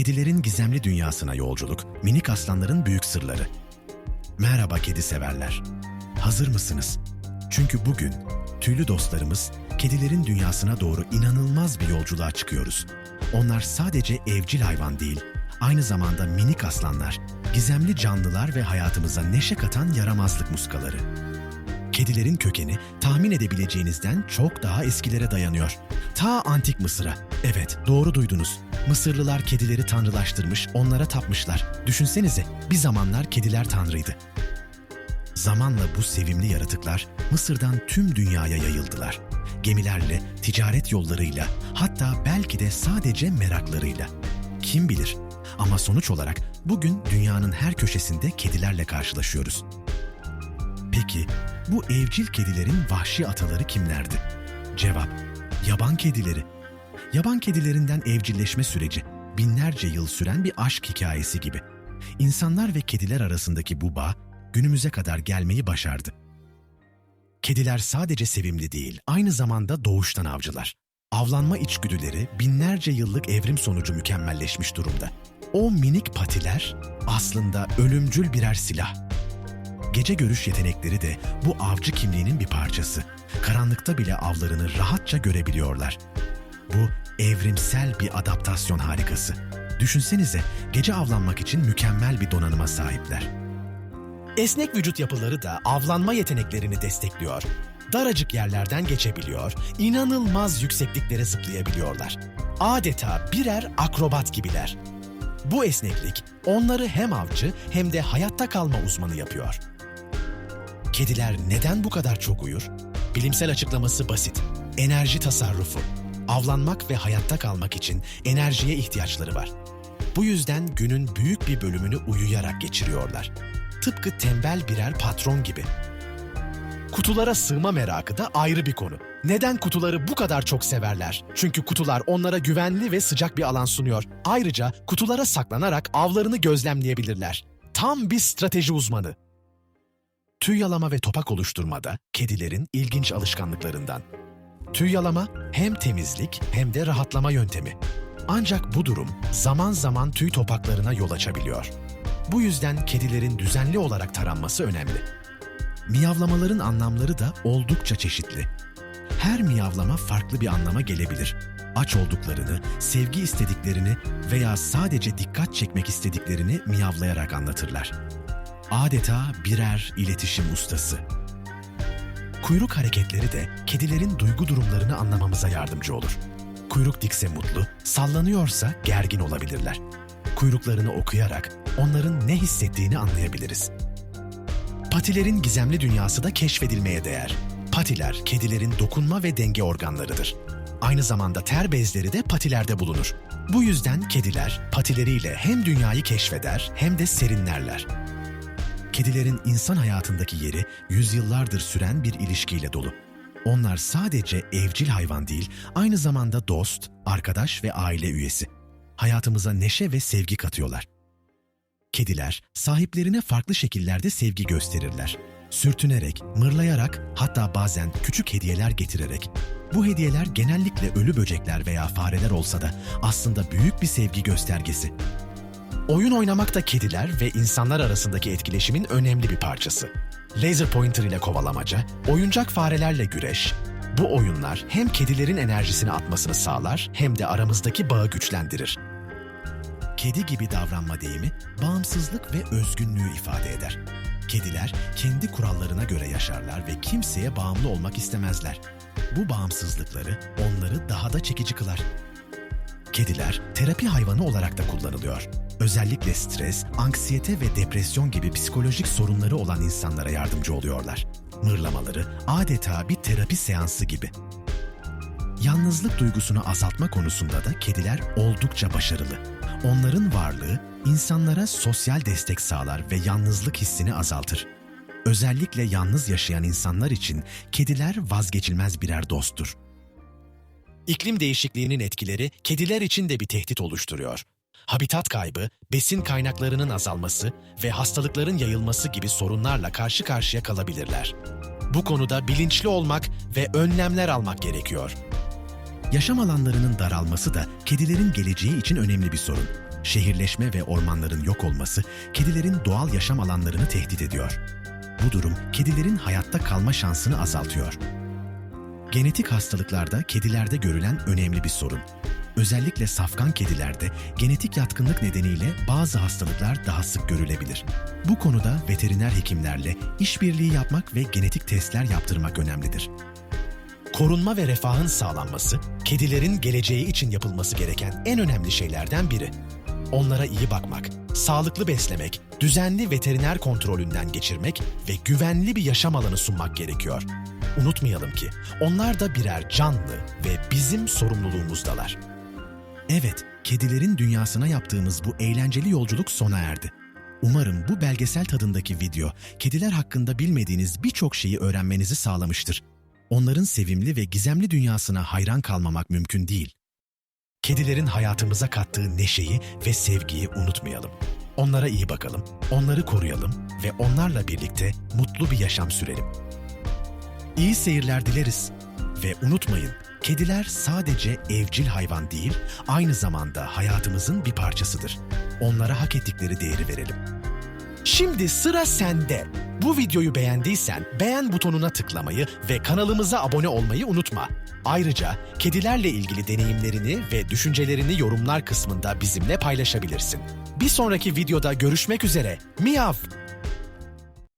Kedilerin gizemli dünyasına yolculuk, minik aslanların büyük sırları. Merhaba kedi severler. Hazır mısınız? Çünkü bugün tüylü dostlarımız kedilerin dünyasına doğru inanılmaz bir yolculuğa çıkıyoruz. Onlar sadece evcil hayvan değil, aynı zamanda minik aslanlar, gizemli canlılar ve hayatımıza neşe katan yaramazlık muskaları. Kedilerin kökeni tahmin edebileceğinizden çok daha eskilere dayanıyor. Ta antik Mısır'a. Evet, doğru duydunuz. Mısırlılar kedileri tanrılaştırmış, onlara tapmışlar. Düşünsenize, bir zamanlar kediler tanrıydı. Zamanla bu sevimli yaratıklar Mısır'dan tüm dünyaya yayıldılar. Gemilerle, ticaret yollarıyla, hatta belki de sadece meraklarıyla. Kim bilir? Ama sonuç olarak bugün dünyanın her köşesinde kedilerle karşılaşıyoruz. Peki bu evcil kedilerin vahşi ataları kimlerdi? Cevap: Yaban kedileri. Yaban kedilerinden evcilleşme süreci binlerce yıl süren bir aşk hikayesi gibi. İnsanlar ve kediler arasındaki bu bağ günümüze kadar gelmeyi başardı. Kediler sadece sevimli değil, aynı zamanda doğuştan avcılar. Avlanma içgüdüleri binlerce yıllık evrim sonucu mükemmelleşmiş durumda. O minik patiler aslında ölümcül birer silah. Gece görüş yetenekleri de bu avcı kimliğinin bir parçası. Karanlıkta bile avlarını rahatça görebiliyorlar. Bu evrimsel bir adaptasyon harikası. Düşünsenize gece avlanmak için mükemmel bir donanıma sahipler. Esnek vücut yapıları da avlanma yeteneklerini destekliyor. Daracık yerlerden geçebiliyor, inanılmaz yüksekliklere zıplayabiliyorlar. Adeta birer akrobat gibiler. Bu esneklik onları hem avcı hem de hayatta kalma uzmanı yapıyor. Kediler neden bu kadar çok uyur? Bilimsel açıklaması basit. Enerji tasarrufu. Avlanmak ve hayatta kalmak için enerjiye ihtiyaçları var. Bu yüzden günün büyük bir bölümünü uyuyarak geçiriyorlar. Tıpkı tembel birer patron gibi. Kutulara sığma merakı da ayrı bir konu. Neden kutuları bu kadar çok severler? Çünkü kutular onlara güvenli ve sıcak bir alan sunuyor. Ayrıca kutulara saklanarak avlarını gözlemleyebilirler. Tam bir strateji uzmanı. Tüy yalama ve topak oluşturmada kedilerin ilginç alışkanlıklarından. Tüy yalama hem temizlik hem de rahatlama yöntemi. Ancak bu durum zaman zaman tüy topaklarına yol açabiliyor. Bu yüzden kedilerin düzenli olarak taranması önemli. Miyavlamaların anlamları da oldukça çeşitli. Her miyavlama farklı bir anlama gelebilir. Aç olduklarını, sevgi istediklerini veya sadece dikkat çekmek istediklerini miyavlayarak anlatırlar. Adeta birer iletişim ustası. Kuyruk hareketleri de kedilerin duygu durumlarını anlamamıza yardımcı olur. Kuyruk dikse mutlu, sallanıyorsa gergin olabilirler. Kuyruklarını okuyarak onların ne hissettiğini anlayabiliriz. Patilerin gizemli dünyası da keşfedilmeye değer. Patiler, kedilerin dokunma ve denge organlarıdır. Aynı zamanda ter bezleri de patilerde bulunur. Bu yüzden kediler patileriyle hem dünyayı keşfeder hem de serinlerler. Kedilerin insan hayatındaki yeri yüzyıllardır süren bir ilişkiyle dolu. Onlar sadece evcil hayvan değil, aynı zamanda dost, arkadaş ve aile üyesi. Hayatımıza neşe ve sevgi katıyorlar. Kediler sahiplerine farklı şekillerde sevgi gösterirler. Sürtünerek, mırlayarak, hatta bazen küçük hediyeler getirerek. Bu hediyeler genellikle ölü böcekler veya fareler olsa da aslında büyük bir sevgi göstergesi. Oyun oynamak da kediler ve insanlar arasındaki etkileşimin önemli bir parçası. Laser pointer ile kovalamaca, oyuncak farelerle güreş. Bu oyunlar hem kedilerin enerjisini atmasını sağlar hem de aramızdaki bağı güçlendirir. Kedi gibi davranma deyimi bağımsızlık ve özgünlüğü ifade eder. Kediler kendi kurallarına göre yaşarlar ve kimseye bağımlı olmak istemezler. Bu bağımsızlıkları onları daha da çekici kılar. Kediler terapi hayvanı olarak da kullanılıyor. Özellikle stres, anksiyete ve depresyon gibi psikolojik sorunları olan insanlara yardımcı oluyorlar. Mırlamaları adeta bir terapi seansı gibi. Yalnızlık duygusunu azaltma konusunda da kediler oldukça başarılı. Onların varlığı insanlara sosyal destek sağlar ve yalnızlık hissini azaltır. Özellikle yalnız yaşayan insanlar için kediler vazgeçilmez birer dosttur. İklim değişikliğinin etkileri kediler için de bir tehdit oluşturuyor. Habitat kaybı, besin kaynaklarının azalması ve hastalıkların yayılması gibi sorunlarla karşı karşıya kalabilirler. Bu konuda bilinçli olmak ve önlemler almak gerekiyor. Yaşam alanlarının daralması da kedilerin geleceği için önemli bir sorun. şehirleşme ve ormanların yok olması kedilerin doğal yaşam alanlarını tehdit ediyor. Bu durum kedilerin hayatta kalma şansını azaltıyor. Genetik hastalıklarda kedilerde görülen önemli bir sorun. Özellikle safkan kedilerde genetik yatkınlık nedeniyle bazı hastalıklar daha sık görülebilir. Bu konuda veteriner hekimlerle işbirliği yapmak ve genetik testler yaptırmak önemlidir. Korunma ve refahın sağlanması, kedilerin geleceği için yapılması gereken en önemli şeylerden biri. Onlara iyi bakmak, sağlıklı beslemek, düzenli veteriner kontrolünden geçirmek ve güvenli bir yaşam alanı sunmak gerekiyor. Unutmayalım ki onlar da birer canlı ve bizim sorumluluğumuzdalar. Evet, kedilerin dünyasına yaptığımız bu eğlenceli yolculuk sona erdi. Umarım bu belgesel tadındaki video kediler hakkında bilmediğiniz birçok şeyi öğrenmenizi sağlamıştır. Onların sevimli ve gizemli dünyasına hayran kalmamak mümkün değil. Kedilerin hayatımıza kattığı neşeyi ve sevgiyi unutmayalım. Onlara iyi bakalım, onları koruyalım ve onlarla birlikte mutlu bir yaşam sürelim. İyi seyirler dileriz. Ve unutmayın, kediler sadece evcil hayvan değil, aynı zamanda hayatımızın bir parçasıdır. Onlara hak ettikleri değeri verelim. Şimdi sıra sende. Bu videoyu beğendiysen beğen butonuna tıklamayı ve kanalımıza abone olmayı unutma. Ayrıca kedilerle ilgili deneyimlerini ve düşüncelerini yorumlar kısmında bizimle paylaşabilirsin. Bir sonraki videoda görüşmek üzere. Miyav!